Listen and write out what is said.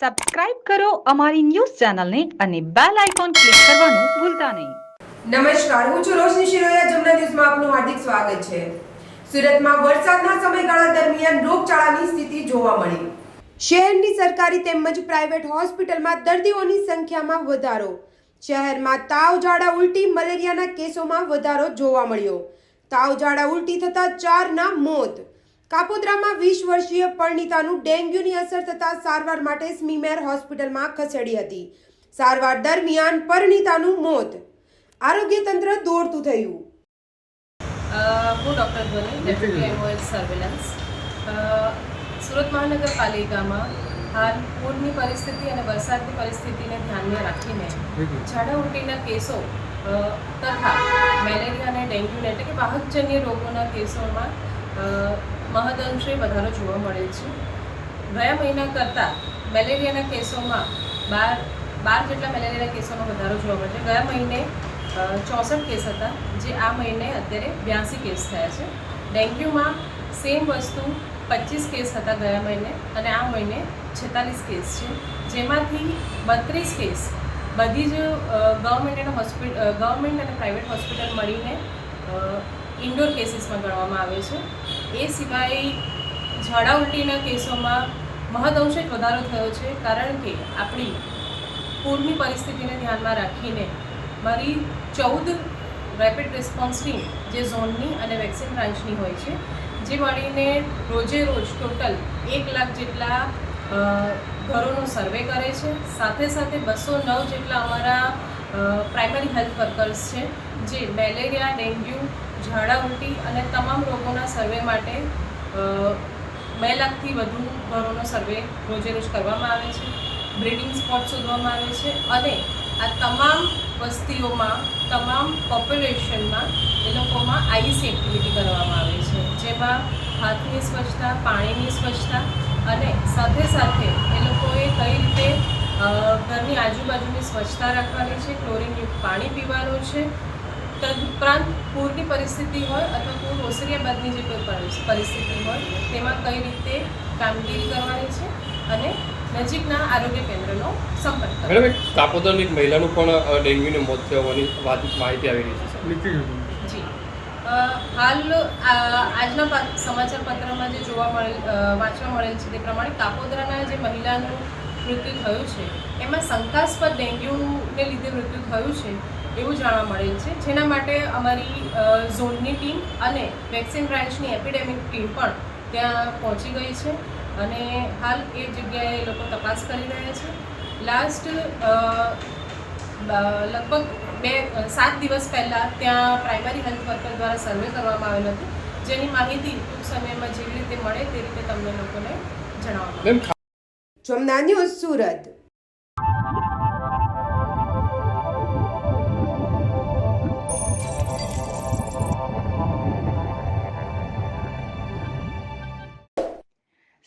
Subscribe કરો અમારી news ચેનલને અને બેલ આઇકોન ક્લિક કરવાનું ભૂલતા નહીં. નમસ્કાર, હું છું રોશની શિરોયા. જમના ન્યૂઝમાં આપનું હાર્દિક સ્વાગત છે. સુરતમાં વરસાદના સમયગાળા દરમિયાન રોગચાળાની સ્થિતિ જોવા મળી. શહેરની સરકારી તેમજ પ્રાઇવેટ હોસ્પિટલમાં દર્દીઓની સંખ્યામાં વધારો. શહેરમાં તાવ, ઝાડા, ઉલટી, મલેરિયાના કેસોમાં વધારો જોવા મળ્યો. તાવ, ઝાડા, ઉલટી થતા ચારના મોત. કાપોદ્રામાં વીસ વર્ષીય પરણિતાનું ડેન્ગ્યુની અસર થતા સારવાર માટે સ્મીમેર હોસ્પિટલમાં ખસેડી હતી. સારવાર દરમિયાન પરણિતાનું મોત. આરોગ્ય તંત્ર દોડતું થયું. અ, હું doctor Dhwani deputy MOL surveillance. અ, સુરત મહાનગરપાલિકામાં હાલ પૂરની પરિસ્થિતિ અને વરસાદની પરિસ્થિતિને ધ્યાનમાં રાખીને ઝાડા ઉટીના કેસો તથા મેલેરિયા અને ડેન્ગ્યુને એટલે કે વાહકજન્ય રોગોના કેસોમાં મહદઅંશે વધારો જોવા મળે છે. ગયા મહિના કરતાં મેલેરિયાના કેસોમાં બાર બાર જેટલા મેલેરિયાના કેસોમાં વધારો જોવા મળે છે. ગયા મહિને ચોસઠ કેસ હતા, જે આ મહિને અત્યારે બ્યાસી કેસ થયા છે. ડેન્ગ્યુમાં સેમ વસ્તુ પચીસ કેસ હતા ગયા મહિને અને આ મહિને છેતાલીસ કેસ છે. જેમાંથી બત્રીસ કેસ બધી જ ગવર્મેન્ટ અને હોસ્પિટલ ગવર્મેન્ટ અને પ્રાઇવેટ હોસ્પિટલ મળીને ઇન્ડોર કેસીસમાં ગણવામાં આવે છે. એ સિવાય ઝાડા ઉલટીના કેસોમાં મહદઅંશે વધારો થયો છે, કારણ કે આપણી પૂરની પરિસ્થિતિને ધ્યાનમાં રાખીને મારી ચૌદ રેપિડ રિસ્પોન્સ ટીમ જે ઝોનની અને વેક્સિન બ્રાન્ચની હોય છે, જે મળીને રોજે રોજ ટોટલ એક લાખ જેટલા ઘરોનો સર્વે કરે છે. સાથે સાથે બસો નવ જેટલા અમારા પ્રાઇમરી હેલ્થ વર્કર્સ છે, જે મેલેરિયા, ડેન્ગ્યુ ઝાડા ઉલટી અને તમામ રોગોના સર્વે માટે બે લાખથી વધુ ઘરોનો સર્વે રોજે રોજ કરવામાં આવે છે, બ્રીડિંગ સ્પોટ શોધવામાં આવે છે અને આ તમામ વસ્તીઓમાં, તમામ પોપ્યુલેશનમાં એ લોકોમાં આઈસ એક્ટિવિટી કરવામાં આવે છે, જેમાં હાથની સ્વચ્છતા, પાણીની સ્વચ્છતા અને સાથે સાથે એ લોકોએ કઈ રીતે ઘરની આજુબાજુની સ્વચ્છતા રાખવાની છે, ક્લોરીનયુક્ત પાણી પીવાનું છે તદુપરાંત પૂરની પરિસ્થિતિ હોય અથવા પૂર ઓસર્યા બાદની જે કોઈ પરિસ્થિતિ હોય તેમાં કઈ રીતે કામગીરી કરવાની છે અને નજીકના આરોગ્ય કેન્દ્રનો સંપર્ક મેડમ એક કાપોદરની એક મહિલાનું પણ ડેન્ગ્યુનું મોત થયું હોવાની વાત માહિતી આવી રહી છે જી. હાલ આ, આજના સમાચાર પત્રમાં જે જોવા મળેલ વાંચવા મળેલ છે તે પ્રમાણે કાપોદરાના જે મહિલાનું મૃત્યુ થયું છે એમાં શંકાસ્પદ ડેન્ગ્યુને લીધે મૃત્યુ થયું છે એવું જાણવા મળેલ છે. જેના માટે અમારી ઝોનની ટીમ અને વેક્સિન બ્રાન્ચની એપિડેમિક ટીમ પણ ત્યાં પહોંચી ગઈ છે અને હાલ એ જગ્યાએ લોકો તપાસ કરી રહ્યા છે. લાસ્ટ લગભગ બે સાત દિવસ પહેલાં ત્યાં પ્રાઇમરી હેલ્થ વર્કર દ્વારા સર્વે કરવામાં આવેલ હતો. જેની માહિતી ટૂંક સમયમાં જેવી રીતે મળે તે રીતે તમને લોકોને જણાવવામાં મેમ જમના ન્યૂઝ સુરત.